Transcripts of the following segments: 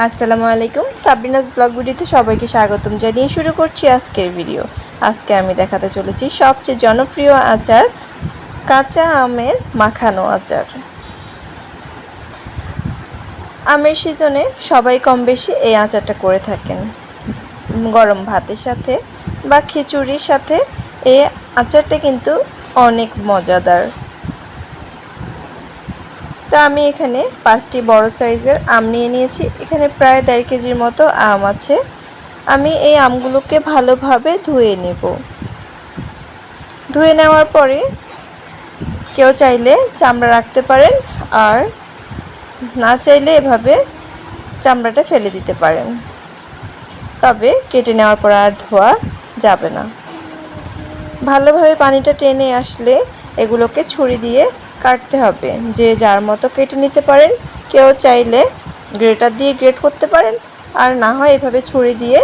আসসালামু আলাইকুম। Sabrina's blog ভিডিওতে সবাইকে স্বাগতম জানিয়ে শুরু করছি আজকের ভিডিও। আজকে আমি দেখাতে চলেছি সবচেয়ে জনপ্রিয় আচার, কাঁচা আমের মাখানো আচার। আমের সিজনে সবাই কম বেশি এই আচারটা করে থাকেন। গরম ভাতের সাথে বা খিচুড়ির সাথে এই আচারটা কিন্তু অনেক মজাদার। তো আমি এখানে পাঁচটি বড় সাইজের আম নিয়ে নিয়েছি। এখানে প্রায় দেড় কেজির মতো আম আছে। আমি এই আমগুলোকে ভালোভাবে ধুয়ে নেব। ধুয়ে নেওয়ার পরে কেউ চাইলে চামড়া রাখতে পারেন আর না চাইলে এভাবে চামড়াটা ফেলে দিতে পারেন। তবে কেটে নেওয়ার পর আর ধোয়া যাবে না। ভালোভাবে পানিটা টেনে আসলে এগুলোকে ছুরি দিয়ে কাটতে হবে। যে যার মতো কেটে নিতে পারেন, কেউ চাইলে গ্রেটার দিয়ে গ্রেট করতে পারেন। আর না হয় এভাবে ছুরি দিয়ে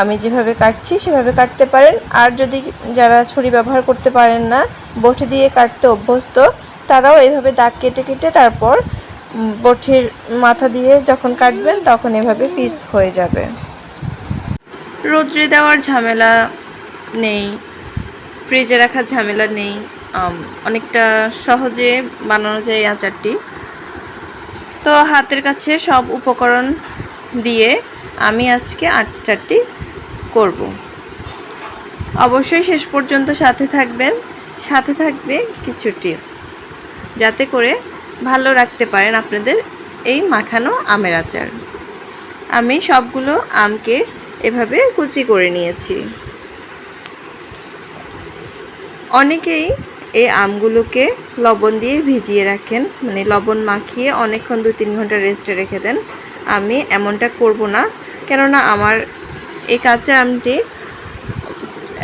আমি যেভাবে কাটছি, সেভাবে কাটতে পারেন। আর যদি যারা ছুরি ব্যবহার করতে পারেন না, বটি দিয়ে কাটতে অভ্যস্ত, তারাও এভাবে দাগ কেটে কেটে তারপর বটির মাথা দিয়ে যখন কাটবেন, তখন এভাবে পিস হয়ে যাবে। রোদ্রে দেওয়ার ঝামেলা নেই, ফ্রিজে রাখার ঝামেলা নেই। অনেকটা সহজে বানানো যায় এই আচারটি। তো হাতের কাছে সব উপকরণ দিয়ে আমি আজকে আচারটি করব। অবশ্যই শেষ পর্যন্ত সাথে থাকবেন। সাথে থাকবে কিছু টিপস, যাতে করে ভালো রাখতে পারেন আপনাদের এই মাখানো আমের আচার। আমি সবগুলো আমকে এভাবে কুচি করে নিয়েছি। অনেকেই এই আমগুলোকে লবণ দিয়ে ভিজিয়ে রাখেন। মানে লবণ মাখিয়ে অনেকক্ষণ দু তিন ঘণ্টা রেস্টে রেখে দেন। আমি এমনটা করব না। কেননা আমার এই কাঁচা আমটি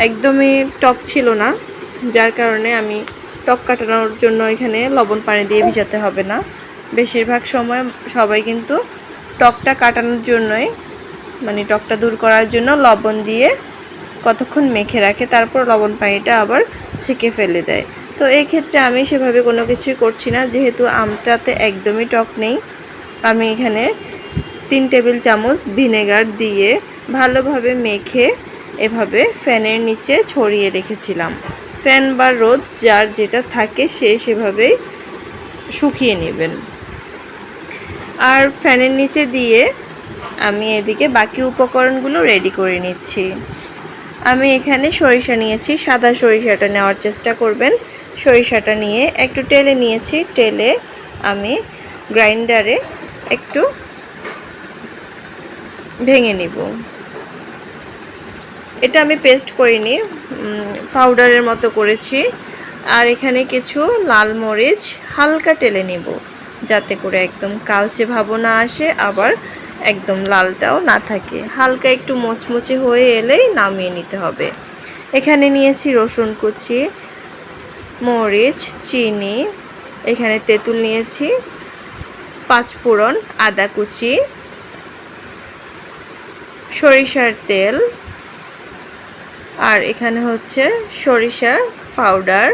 একদমই টক ছিল না, যার কারণে আমি টক কাটানোর জন্য এখানে লবণ পানি দিয়ে ভিজাতে হবে না। বেশিরভাগ সময় সবাই কিন্তু টকটা কাটানোর জন্যই মানে টকটা দূর করার জন্য লবণ দিয়ে কতক্ষণ মেখে রাখে, তারপর লবণ পানিটা আবার ছেঁকে ফেলে দেয়। তো এই ক্ষেত্রে আমি সেভাবে কোনো কিছুই করছি না। যেহেতু আমটাতে একদমই টক নেই, আমি এখানে তিন টেবিল চামচ ভিনেগার দিয়ে ভালোভাবে মেখে এভাবে ফ্যানের নিচে ছড়িয়ে রেখেছিলাম। ফ্যান বা রোদ যার যেটা থাকে সে সেভাবেই শুকিয়ে নেবেন। আর ফ্যানের নিচে দিয়ে আমি এদিকে বাকি উপকরণগুলো রেডি করে নিচ্ছি। আমি এখানে সরিষা নিয়েছি, সাদা সরিষাটা নেওয়ার চেষ্টা করবেন। সরিষাটা নিয়ে একটু টেলে নিয়েছি, টেলে আমি গ্রাইন্ডারে একটু ভেঙে নিব। এটা আমি পেস্ট করিনি পাউডারের মতো করেছি। আর এখানে কিছু লাল মরিচ হালকা টেলে নিব, যাতে করে একদম কালচে ভাবনা আসে, আবার একদম লালটাও না থাকে। হালকা একটু মোচমুচে হয়ে এলেই নামিয়ে নিতে হবে। এখানে নিয়েছি রসুন কুচি, মরিচ, চিনি, এখানে তেঁতুল নিয়েছি, পাঁচফোড়ন, আদা কুচি, সরিষার তেল, আর এখানে হচ্ছে সরিষার পাউডার।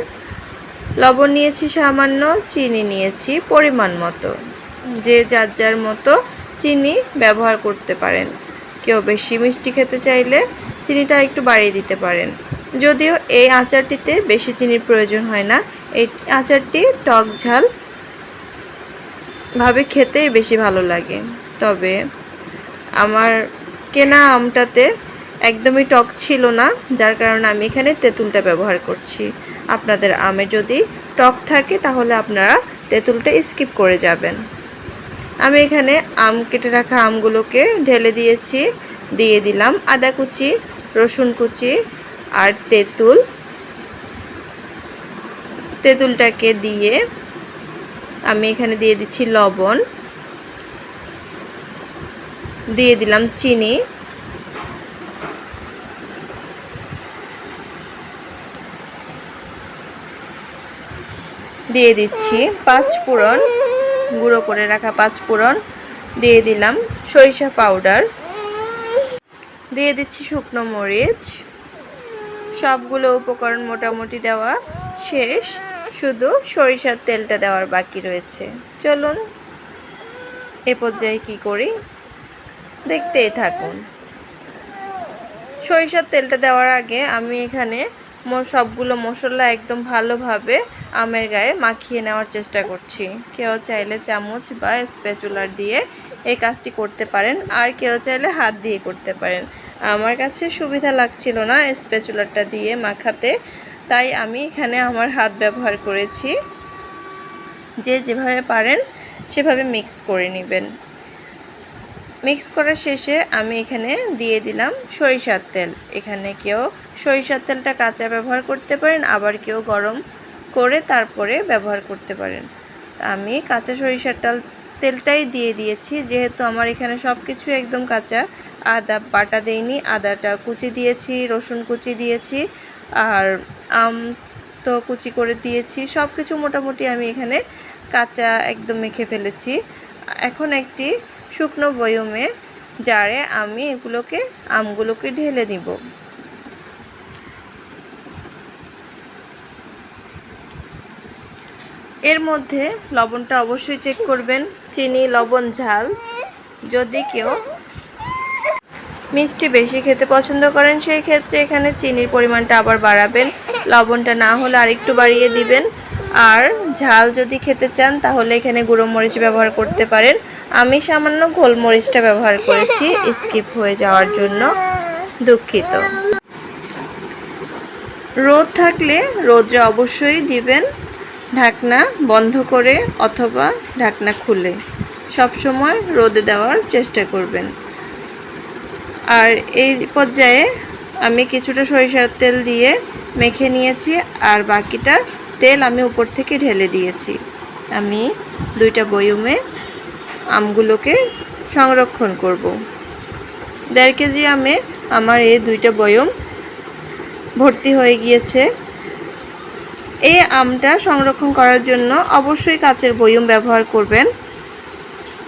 লবণ নিয়েছি সামান্য, চিনি নিয়েছি পরিমাণ মতো। যে যার যার মতো চিনি ব্যবহার করতে পারেন। কেউ বেশি মিষ্টি খেতে চাইলে চিনিটা একটু বাড়িয়ে দিতে পারেন। যদিও এই আচারটিতে বেশি চিনির প্রয়োজন হয় না, এই আচারটি টক ঝাল ভাবে খেতেই বেশি ভালো লাগে। তবে আমার কেনা আমটাতে একদমই টক ছিল না, যার কারণে আমি এখানে তেঁতুলটা ব্যবহার করছি। আপনাদের আমে যদি টক থাকে, তাহলে আপনারা তেঁতুলটা স্কিপ করে যাবেন। আমি এখানে আম কেটে রাখা আমগুলোকে ঢেলে দিয়েছি, দিয়ে দিলাম আদা কুচি, রসুন কুচি আর তেঁতুল। তেঁতুলটাকে দিয়ে আমি এখানে দিয়ে দিচ্ছি লবণ, দিয়ে দিলাম চিনি। দিয়ে দিচ্ছি পাঁচ ফোড়ন গুঁড়ো করে রাখা পাঁচ ফোড়ন দিয়ে দিলাম, সরিষা পাউডার। দিয়ে দিচ্ছি শুকনো মরিচ। সবগুলো উপকরণ মোটামুটি দেওয়া শেষ। শুধু সরিষার তেলটা দেওয়ার বাকি রয়েছে। চলুন, এ পর্যায়ে কি করি? দেখতেই থাকুন। সরিষার তেলটা দেওয়ার আগে আমি এখানে সবগুলো মশলা একদম ভালোভাবে আমের গায়ে মাখিয়ে নেওয়ার চেষ্টা করছি। কেউ চাইলে চামচ বা স্প্যাচুলার দিয়ে এই কাজটি করতে পারেন, আর কেউ চাইলে হাত দিয়ে করতে পারেন। আমার কাছে সুবিধা লাগছিল না স্প্যাচুলারটা দিয়ে মাখাতে, তাই আমি এখানে আমার হাত ব্যবহার করেছি। যে যেভাবে পারেন সেভাবে মিক্স করে নেবেন। মিক্স করার শেষে আমি এখানে দিয়ে দিলাম সরিষার তেল। এখানে কেউ সরিষার তেলটা কাঁচা ব্যবহার করতে পারেন, আবার কেউ গরম করে তারপরে ব্যবহার করতে পারেন। তা আমি কাঁচা সরিষার তেল তেলটাই দিয়ে দিয়েছি। যেহেতু আমার এখানে সব কিছু একদম কাঁচা, আদা বাটা দেইনি, আদাটা কুচি দিয়েছি, রসুন কুচি দিয়েছি, আর আম তো কুচি করে দিয়েছি। সব কিছু মোটামুটি আমি এখানে কাঁচা একদম মেখে ফেলেছি। এখন একটি শুকনো বয়মে জারে আমি এগুলোকে, আমগুলোকে ঢেলে নিব। এর মধ্যে লবণটা অবশ্যই চেক করবেন। চিনি, লবণ, ঝাল। যদি কেউ মিষ্টি বেশি খেতে পছন্দ করেন, সেই ক্ষেত্রে এখানে চিনির পরিমাণটা আবার বাড়াবেন। লবণটা না হলে আরেকটু বাড়িয়ে দিবেন। আর ঝাল যদি খেতে চান, তাহলে এখানে গুঁড়ো মরিচ ব্যবহার করতে পারেন। আমি সামান্য গোলমরিচটা ব্যবহার করেছি, স্কিপ হয়ে যাওয়ার জন্য দুঃখিত। রোদ থাকলে রোদ্রে অবশ্যই দিবেন। ঢাকনা বন্ধ করে অথবা ঢাকনা খুলে। সব সময় রোদে দেওয়ার চেষ্টা করবেন। আর এই পর্যায়ে আমি কিছুটা সরিষার তেল দিয়ে মেখে নিয়েছি আর বাকিটা তেল আমি উপর থেকে ঢেলে দিয়েছি। আমি দুইটা বয়মে আমগুলোকে সংরক্ষণ করব। দেড় কেজি আমে আমার এই দুইটা বয়ম ভর্তি হয়ে গিয়েছে। এই আমটা সংরক্ষণ করার জন্য অবশ্যই কাচের বয়ম ব্যবহার করবেন।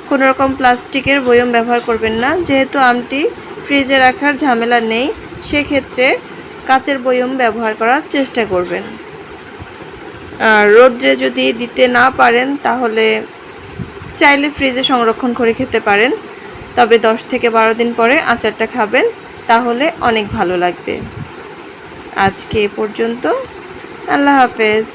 কোনো রকম প্লাস্টিকের বয়ম ব্যবহার করবেন না। যেহেতু আমটি ফ্রিজে রাখার ঝামেলা নেই, সেক্ষেত্রে কাচের বয়ম ব্যবহার করার চেষ্টা করবেন। আর রোদ্রে যদি দিতে না পারেন, তাহলে চাইলে ফ্রিজে সংরক্ষণ করে খেতে পারেন। তবে দশ থেকে বারো দিন পরে আচারটা খাবেন, তাহলে অনেক ভালো লাগবে। আজকে এ পর্যন্ত। আল্লাহ হাফেজ।